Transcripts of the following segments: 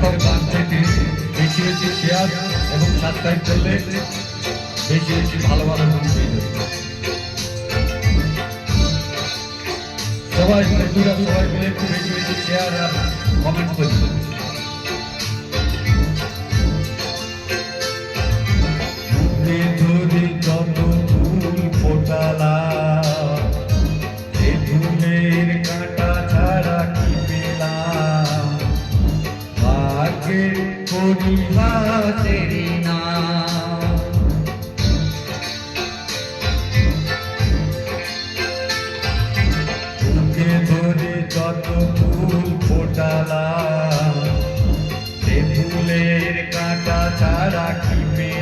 গান থেকে বেশি বেশি শেয়ার এবং সাবস্ক্রাইব করলে বেশি বেশি ভালো ভালো গান পেয়ে যাবে। সবাই বন্ধুরা, সবাই মিলে একটু বেশি বেশি শেয়ার আর কমেন্ট করি ভাগ্যের পরিহাসেরই না বুকে ধরে যত ফুল ফোটালা সে কাঁটা ছাড়া কি পেলাম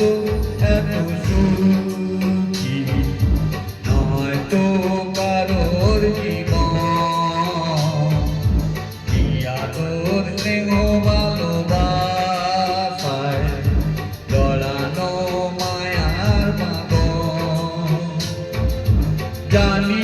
এত সুখী নয়তো কারোর জীবন কি আদর স্নেহ ভালোবাসায় দলানো মায়ার মাগ জানি